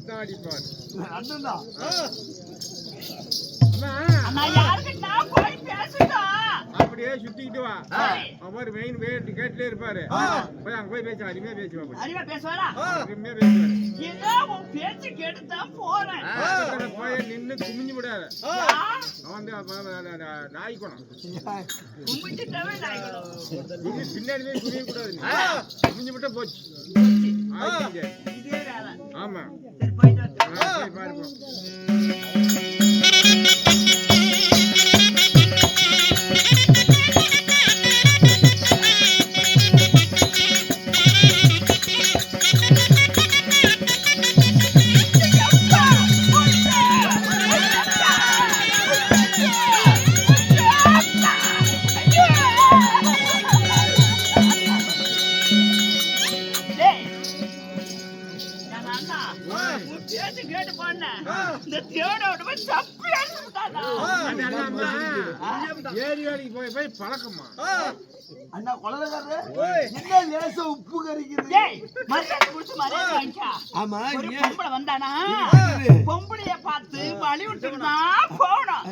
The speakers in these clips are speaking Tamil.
மணித்தான் அடிப்பார் அப்படியே சுத்திக்கிட்டு வா. அவர் மெயின் வேட்டு கேட்டுல இருப்பாரு. போய் அங்க போய் பேச அருமையா பேசுவா போய் அறிவா பேசுவாரா? அருமையா பேசுவாரு. பேச்சு கேட்டுதான் போறேன். பக்கத்துல போய் நின்னு குமிஞ்சு விடாத. அவன் வந்து அப்ப அந்த- அந்த நாய் குணம் கும்பிட்டுட்டவே நாய்களும். குமி பின்னாடி போய் குமிய கூடாது. குமிஞ்சு விட்டா போச்சு. இதே ஆமா. சரி போயிட்டு சொன்னேன். இந்த தேவனோட போய் போய் பழக்கமா? அண்ணா குழந்தைக்காரரு என்ன லேச ஆமா வந்தானா? பொம்பளைய பார்த்து வழி விட்டுட்டு தான் போகணும்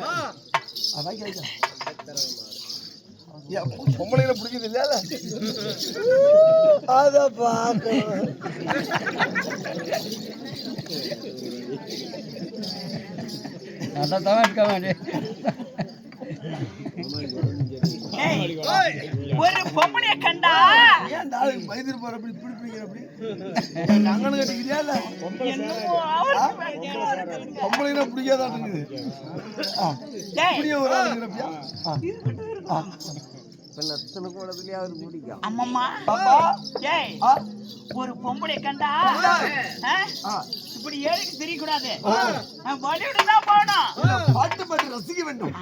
பொம்பளையில பிடிக்குது இல்லையா? அத பாக்க. பார்க்கணும் ஏய், ஒரு பொம்பளைய கண்டா? ஏன் இந்த ஆளுக்கு பயந்துட்டு போற அப்படி பிடிக்கிற அப்படி? அங்கனு கட்டிக்கிறியா இல்ல. பொம்பளைகளை பிடிக்காதான் இருக்குது? இப்படியே ஒரு ஆள் இருக்கிறப்பியா ஒரு பொம்பளைய கண்டா. இப்படி ஏழுக்கு தெரியக்கூடாது. வழிவிட்டு தான் போகணும் இல்ல, பாட்டு பாட்டு ரசிக்க வேண்டும்.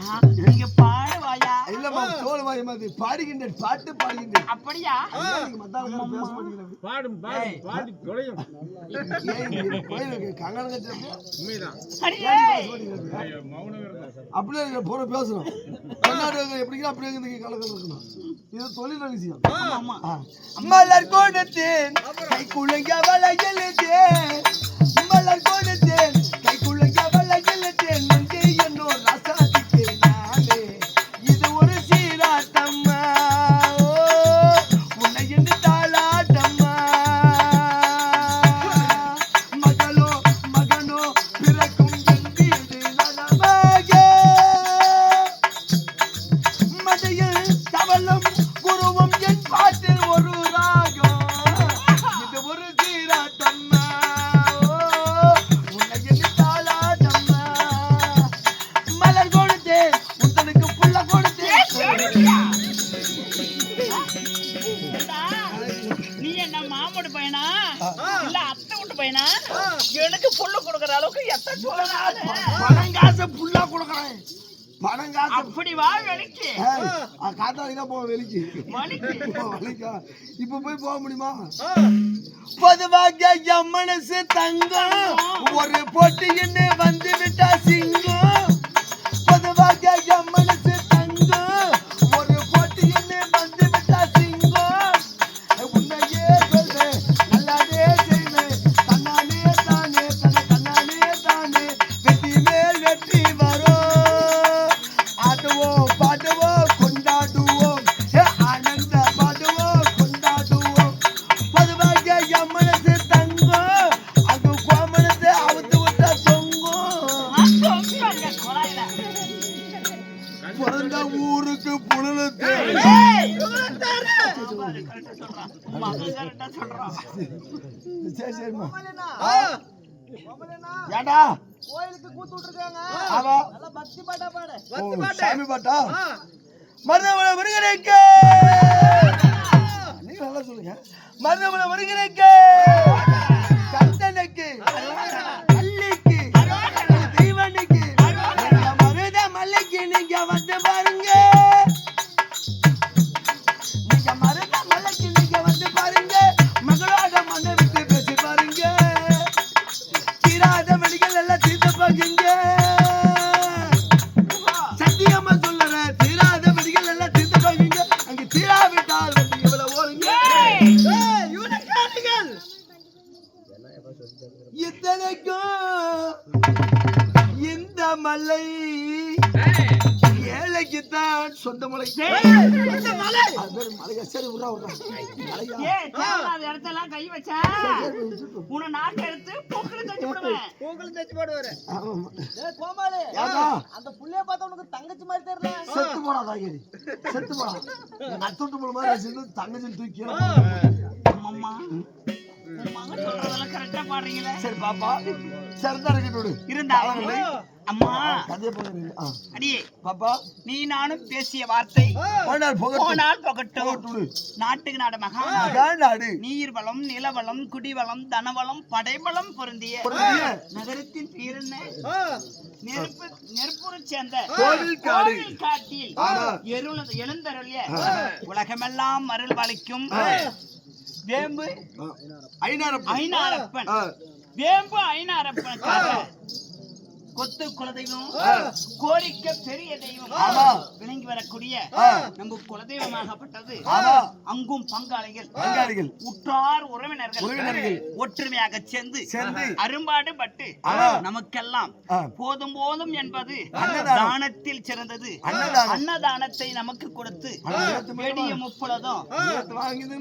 நீங்க பாடுவாயா? இல்லம்மா தோல் வாய் மாதிரி. பாடுகின்றேன் பாட்டு பாடுகின்றேன். அப்படியா? நீங்க மத்தாளுங்க பேச மாட்டேங்கிறது பாடும் பாடி தொலையும். கோயிலுக்கு கங்கணம் உண்மைதான். அப்படியே இருக்க போற பேசுறோம் கொண்டாடுவாங்க எப்படிங்க அப்படியே இருக்கணும். இது தொழில் ரகசியம் ஆ. மலர் கொடுத்தேன் கை குழங்க வளையலுதேன் மலர் கொடுத்தேன் நீ என்ன மாமோட பையனா? இல்ல அத்தை வீட்டு பையனா? எனக்கு புல்லு கொடுக்கற அளவுக்கு எத்த சொல்லுறாரு பணம் காசை புல்லா கொடுக்குறேன். பணம் காசு அப்படி வா வெளிக்கு. தான் போவேன் வெளிக்கு. இப்ப போய் போக முடியுமா? பொதுவாக என் மனசு தங்கம். ஒரு போட்டி என்ன வந்து விட்டா சிங்கம். Correct ஆ சொல்றான். சரி சரிம்மா. ஏண்டா கோயிலுக்கு கூத்து விட்டுருக்காங்க பக்தி பாட்டா பாடு சாமி பாட்டா? முருகனுக்கு. நீங்க நல்லா சொல்லுங்க. மருதமலை வருகிறேன் கந்தனுக்கு மலை. மலையா? சரி விட்றா விட்றா. கை வச்சா நாட்டை எடுத்து தச்சு தச்சு போடுவாரு. கோமாளி. அந்த புள்ளைய பார்த்தா உனக்கு தங்கச்சி மாதிரி தெரியல. செத்து போடா தாயகரி செத்து போடா. மாதிரி வச்சுட்டு தங்கச்சி தூக்கி உன் மகன் சொல்றதெல்லாம் கரெக்டா பாடுறீங்களே. சரி பாப்பா. சரிதான் இருக்கட்டும் விடு. இருந்தாலும் அம்மா. கதையை போகிறீங்க. ஆ. அடியே பாப்பா. நீ நானும் பேசிய வார்த்தை போனால் போகட்டும். போனால் போகட்டும். போகட்டுடு. நாட்டுக்கு நாடு மகா அதான் நாடு. நீர் வளம் நிலவளம் குடிவளம் தனவளம் படைவளம் பொருந்திய. நகரத்தின் பேர் என்ன? நெருப்பு நெருப்புறச் சேர்ந்த கோவில் காடு. கோவில் காட்டில். எருள- எழுந்தருளிய உலகமெல்லாம் அருள் பாலிக்கும் வேம்பு ஐநாரப்பன். வேம்பு ஐநாரப்பனுக்காக கொத்து குலதெய்வம் கோரிக்கை பெரிய தெய்வம். விளங்கி வரக்கூடிய. நம்ம குலதெய்வமாகப்பட்டது. அங்கும் பங்காளிகள் பங்காளிகள் உற்றார் உறவினர்கள் உறவினர்கள். ஒற்றுமையாக சேர்ந்து சேர்ந்து. அரும்பாடு பட்டு. நமக்கெல்லாம். போதும் போதும் என்பது அன்னதானம். தானத்தில் சிறந்தது. அன்னதானத்தை நமக்கு கொடுத்து? வெடிய முப்பலதும்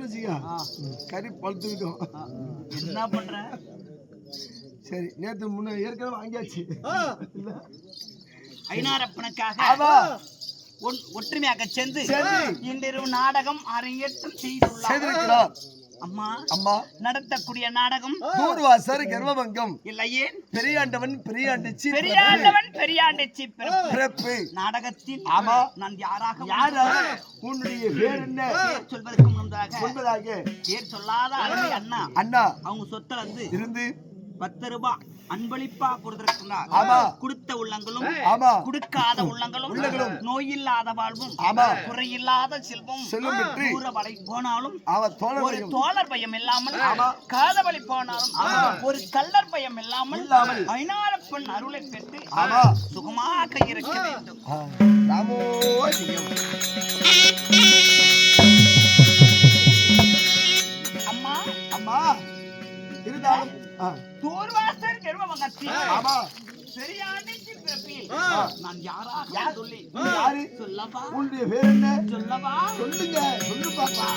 வச்சுக்க. கறி பழுத்துக்கிட்டோம் என்ன பண்ற சரி நேத்து முன்ன ஏற்கனவே வாங்கியாச்சு. ஐநாரப்பனுக்காக ஒற்றுமையாக சேர்ந்து. இன்றிரவு நாடகம் அரங்கேற்றம் செய்துள்ளார். அம்மா அம்மா. நடத்தக்கூடிய நாடகம். தூர்வாசர் கர்வபங்கம் இல்லையே. பெரியாண்டவன் பெரியாண்டிச்சி பெரியாண்டவன் பெரியாண்டிச்சி பிறப்பு. பிறப்பு. நாடகத்தில் ஆமா. நான் யாராக யாரா? உன்னுடைய பேர் என்ன? பேர் சொல்வதற்கு முன்னதாக என்பதாக பேர் சொல்லாத அருமை அண்ணா. அண்ணா. அவங்க சொத்துல வந்து இருந்து பத்து ரூபாய் அன்பளிப்பா கொடுத்திருக்கிறார். கொடுத்த உள்ளங்களும் கொடுக்காத உள்ளங்களும் உள்ளங்களும். நோயில்லாத வாழ்வும். குறையில்லாத செல்வம் செல்வம் பெற்று தூர வரை போனாலும் ஒரு தோழர் பயம் இல்லாமல். காதவழி போனாலும் ஒரு கள்ளர் பயம் இல்லாமல் இல்லாமல். ஐநாரப்பன் அருளை பெற்று. சுகமாக இருக்க வேண்டும் ராமோ. அம்மா அம்மா இருந்தாலும் தூர்வாசர் கர்வமகத்தில் பெரியாண்டிக்கு பிறப்பில். நான் யாராக சொல்லி யாரு? சொல்லவா? உன்னுடைய பேர் என்ன? சொல்லவா? சொல்லுங்க. சொல்லு பாப்பா.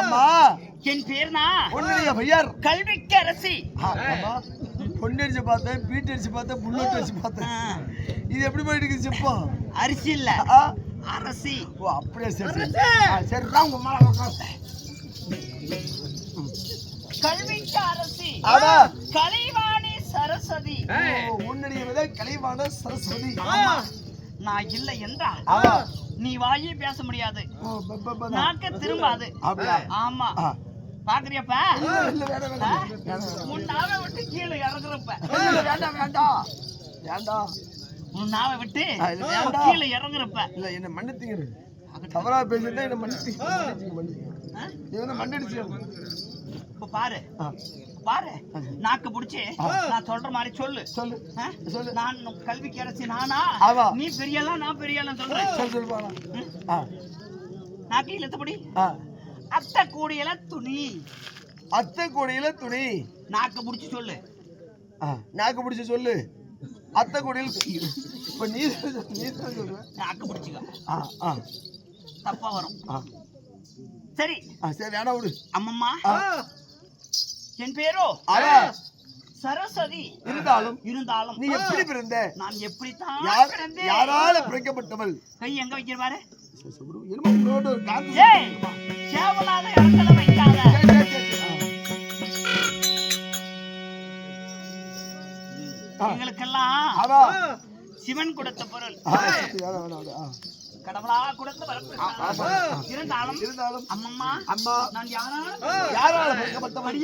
அம்மா. என் பேர்னா பொண்ணுடைய பையர் கல்விக்கு அரசி. பொண்ணு அடிச்சு பார்த்தேன் பீட்டு அடிச்சு பார்த்தேன் புல்லட் அடிச்சு பார்த்தேன். இது எப்படி போயிட்டு சிப்பா அரிசி இல்ல. அரசி. ஓ அப்படியே சரி சரி. சரிதான் உங்க மேல கல்விக்கு அரசி. ஆமா கலைவாணி சரஸ்வதி. உன்னுடைய வித கலைவாண சரஸ்வதி. நான் இல்லை என்றா ஆமா நீ வாயே பேச முடியாது நாக்க திரும்பாது? ஆமா. பாக்குறியப்ப. உன் நாவை விட்டு கீழே இறங்குறப்ப வேண்டாம், வேண்டாம். வேண்டாம். உன் நாவை விட்டு. கீழே இறங்குறப்ப இல்ல, என்னை. தவறா பேசிட்டா என்னை மன்னிச்சு. ஆ? இப்ப பாரு. பாரு. நாக்கு புடிச்சு நான் சொல்ற மாதிரி சொல்லு. சொல்லு? சொல்லு. நான் கல்விக்கு அரசி நானா. நீ பெரியலா நான் பெரியலா சொல்றேன் நாக்கு இழுத்தபடி. அத்தை கூடியல துணி. அத்தை கொடியில துணி. நாக்கு புடிச்சு சொல்லு. நாக்கு பிடிச்சு சொல்லு. அத்தை கொடியில். இப்ப நீ நீ. நாக்கு புடிச்சுக்க. தப்பா வரும். சரி. சரி வேணா விடு. அம்மம்மா. என் பேரோ? சரஸ்வதி. இருந்தாலும் இருந்தாலும். நீ எப்படி பிறந்த? நான் எப்படித்தான்? யாரால பிறக்கப்பட்டவள்? கை எங்க வைக்கிற பாரு. கேவலாத இடத்துல வைக்காத. எங்களுக்கெல்லாம் சிவன் கொடுத்த பொருள். கடவுளா கொடுத்த வரப்பிரசாதம். இருந்தாலும் இருந்தாலும் அம்மம்மா அம்மா நான் யாரா யாரால பிறக்கப்பட்டவள்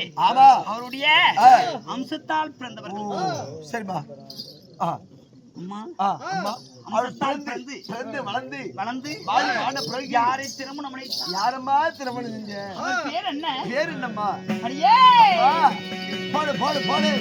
இருக்கிறாரே ஆமா. அவருடைய. அம்சத்தால் பிறந்தவர்கள். சரிம்மா. ஆ. அம்மா. அம்மா. வளர்ந்து வளர்ந்து யாரை திருமணம் யாரம்மா திருமணம் செஞ்ச? பேர் என்ன? பேர் என்னம்மா? அடியே! போடு போடு போடு.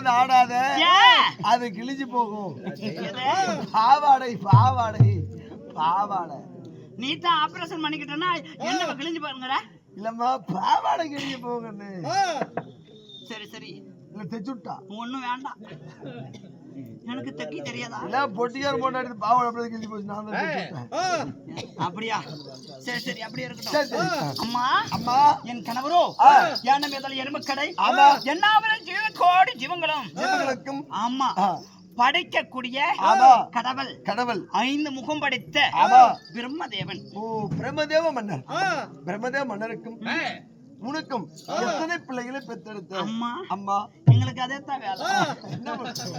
உட்கார்ந்து ஆடாத. அது கிழிஞ்சு போகும்? பாவாடை பாவாடை பாவாடை. நீ தான் ஆபரேஷன் பண்ணிக்கிட்டேன்னா என்ன கிழிஞ்சு பாருங்கடா இல்லம்மா பாவாடை கிழிஞ்சு போகுன்னு சரி சரி. இல்ல தைச்சுட்டா. ஒண்ணும் வேண்டாம். எனக்கு தைக்க தெரியாதா? இல்ல பொட்டியார் போட்டாடி பாவாடை அப்படியே கிழிஞ்சு போச்சு நான் தான் அப்படியா? சரி சரி அப்படியே இருக்கட்டும். அம்மா அம்மா. என் கணவரோ ஆ. யானை மேதல் எருமக்கடை ஆமா. என்னாவரும் ஜீவ கோடி ஜீவங்களும். இவங்களுக்கும் ஆமா. படைக்கக்கூடிய. கடவுள். கடவுள். ஐந்து முகம் படைத்த. பிரம்மதேவன். ஓ பிரம்மதேவ மன்னர். பிரம்மதேவ மன்னருக்கும் உனக்கும் எத்தனை பிள்ளைகளை பெத்தெடுத்த அம்மா. அம்மா. எங்களுக்கு அதே தான் வேலை.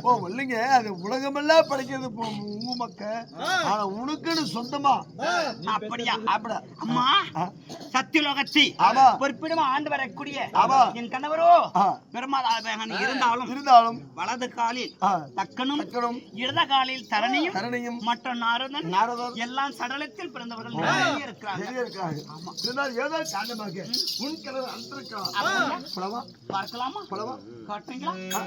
ஓ இல்லைங்க அது உலகமெல்லாம் படைக்கிறது உங்க மக்க. ஆனா உனக்குன்னு சொந்தமா? அப்படியா? அப்பட அம்மா. சத்தியலோகத்தி ஆமா. பொறுப்பிடமா ஆண்டு வரக்கூடிய ஆமா. என் கணவரோ. பிரம்மதாபகன் இருந்தாலும் இருந்தாலும் வலது காலில் தக்கனும் தக்கனும் இடத காலில் தரணியும் கரணையும் மற்ற நாரதன் நாரதர் எல்லாம் சடலத்தில் பிறந்தவர்கள் இருக்கிறாங்க நிறைய இருக்காங்க இருந்தாலும் ஏதோ காரணமாக உன் அப்படியா? பழவா பார்க்கலாமா? பழவா காட்டுறீங்களா பார்த்தீங்களா